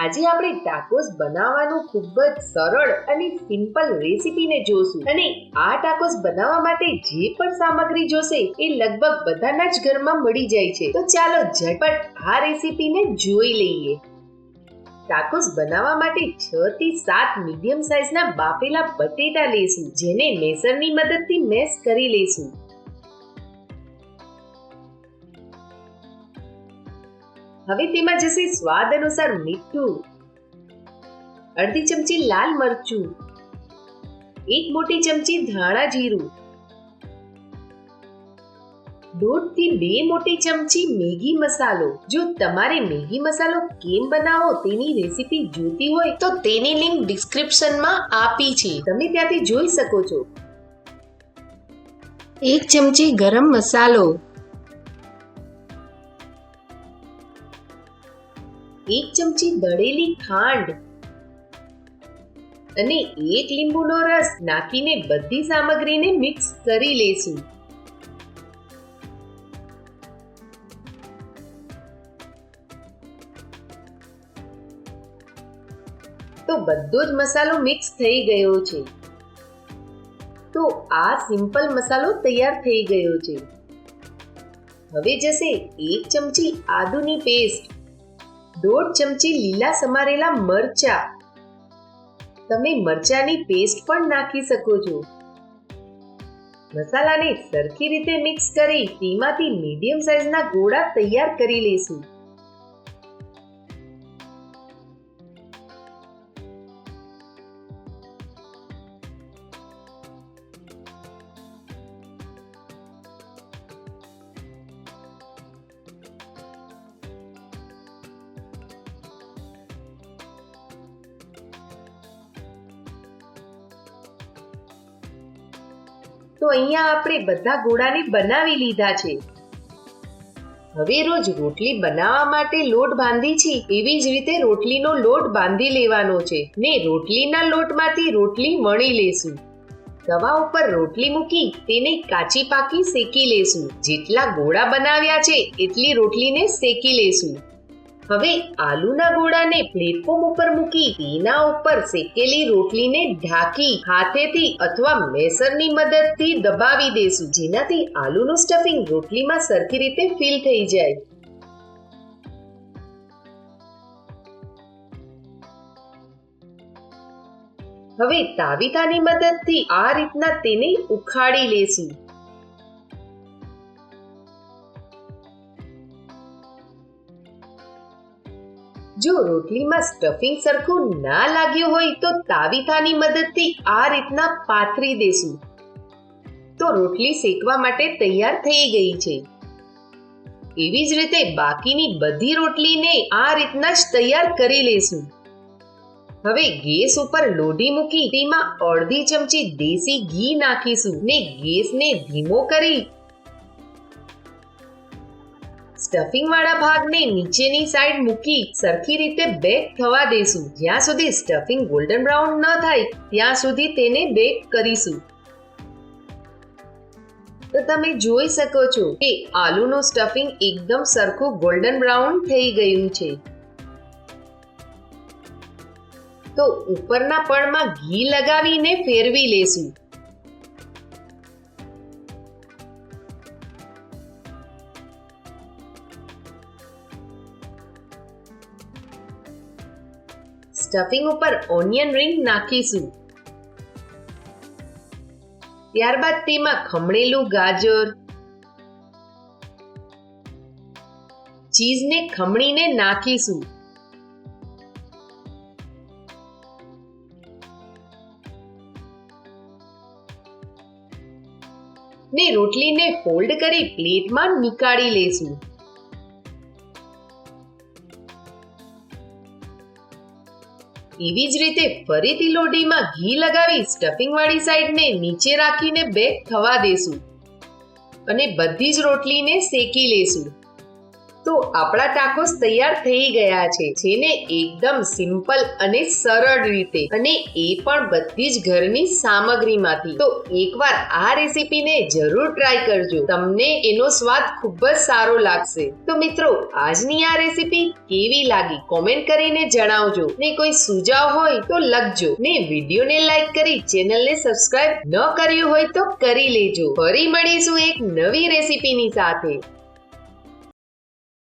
આજે આપણે ટાકોસ બનાવવાનું ખૂબ જ સરળ અને સિમ્પલ રેસીપીને જોશું. અને આ ટાકોસ બનાવવા માટે જે પણ સામગ્રી જોશે એ લગભગ બધાના જ ઘરમાં મળી જાય છે. તો ચાલો ઝટપટ આ રેસીપીને જોઈ લઈએ. ટાકોસ બનાવવા માટે છ થી સાત મીડિયમ સાઇઝના બાફેલા બટેટા લેશું, જેને મેસરની મદદથી મેશ કરી લેશું. હવે તેમાં જશે સ્વાદ અનુસાર મીઠું, અડધી ચમચી લાલ મરચું, એક મોટી ચમચી ધાણા જીરું દોઢથી બે મોટી ચમચી મેગી મસાલો. જો તમારે મેગી મસાલો કેમ બનાવો તેની રેસીપી જોતી હોય તો તેની લિંક ડિસ્ક્રિપ્શનમાં આપી છે. તમે ત્યાંથી જોઈ શકો છો. એક ચમચી ગરમ મસાલો એક ચમચી દળેલી ખાંડ અને એક લીંબુનો રસ નાખીને બધી સામગ્રીને મિક્સ કરી લેશું. તો બધો જ મસાલો મિક્સ થઈ ગયો છે. તો આ સિમ્પલ મસાલો તૈયાર થઈ ગયો છે. હવે જશે એક ચમચી આદુની પેસ્ટ. દોઢ ચમચી લીલા સમારેલા મરચા. તમે મરચાની પેસ્ટ પણ નાખી શકો છો. મસાલાને સરખી રીતે મિક્સ કરી તેમાંથી મીડિયમ સાઈઝના ગોળા તૈયાર કરી લેશું તો અહીંયા આપણે બધા ગોળાને બનાવી લીધા છે. હવે રોજ રોટલી બનાવવા માટે લોટ બાંધી છે, એવી જ રીતે રોટલીનો લોટ બાંધી લેવાનો છે. ને રોટલીના લોટમાંથી રોટલી વણી લેશું. તવા ઉપર રોટલી મૂકી તેને કાચી પાકી શેકી લેશું. જેટલા ગોળા બનાવ્યા છે, એટલી રોટલીને શેકી લેશું. હવે આલુના ગોળાને પ્લેટફોર્મ ઉપર મૂકી તેના ઉપર શેકેલી રોટલીને ઢાંકી હાથેથી અથવા મેસરની મદદથી દબાવી દેશું, જેનાથી આલુનું સ્ટફિંગ રોટલીમાં સરખી રીતે ફિલ થઈ જાય. હવે તાવીતાની મદદથી આ રીતના તેને ઉખાડી લેશું. જો રોટલીમાં સ્ટફિંગ સરખું ના લાગ્યું હોય તો તાવીથાની મદદથી આ રીતના પાથરી દેશું. તો રોટલી શેકવા માટે તૈયાર થઈ ગઈ છે. એવી જ રીતે બાકીની બધી રોટલીને આ રીતના જ તૈયાર કરી લેશું. હવે ગેસ ઉપર લોઢી મૂકી તેમાં અડધી ચમચી દેશી ઘી નાખીશું ને ગેસને ધીમો કરી સ્ટફિંગ વાળા ભાગને નીચેની સાઈડ મૂકી સરખી રીતે બેક થવા દેશું. જ્યાં સુધી સ્ટફિંગ ગોલ્ડન બ્રાઉન ન થાય, ત્યાં સુધી તેને બેક કરીશું. તો તમે જોઈ શકો છો કે આલુનું સ્ટફિંગ એકદમ સરખું ગોલ્ડન બ્રાઉન થઈ ગયું છે. તો ઉપરના પળમાં ઘી લગાવીને ફેરવી લેશું. સ્ટફિંગ ઉપર ઓનિયન રિંગ નાખીશું. ત્યારબાદ તેમાં ખમણેલું ગાજર, ચીઝને ખમણીને નાખીશું. ને રોટલીને ફોલ્ડ કરી પ્લેટમાં નીકાળી લેશું એવી જ રીતે ફરીથી લોઢીમાં ઘી લગાવી સ્ટફિંગ વાળી સાઈડને નીચે રાખીને બેક થવા દેશું. અને બધી જ રોટલીને શેકી લેશું. તો આપણા ટાકોસ તૈયાર થઈ ગયા છે, જેને એકદમ સિમ્પલ અને સરળ રીતે અને એ પણ બધી જ ઘરની સામગ્રીમાંથી. તો એકવાર આ રેસીપીને જરૂર ટ્રાય કરજો. તમને એનો સ્વાદ ખૂબ જ સારો લાગશે. તો મિત્રો, આજની આ રેસીપી કેવી લાગી કોમેન્ટ કરીને જણાવજો. ને કોઈ સુઝાવ હોય તો લખજો. ને વિડીયોને લાઈક કરી ચેનલને સબસ્ક્રાઇબ ન કર્યું હોય તો કરી લેજો. ફરી મળીશું એક નવી રેસીપીની સાથે.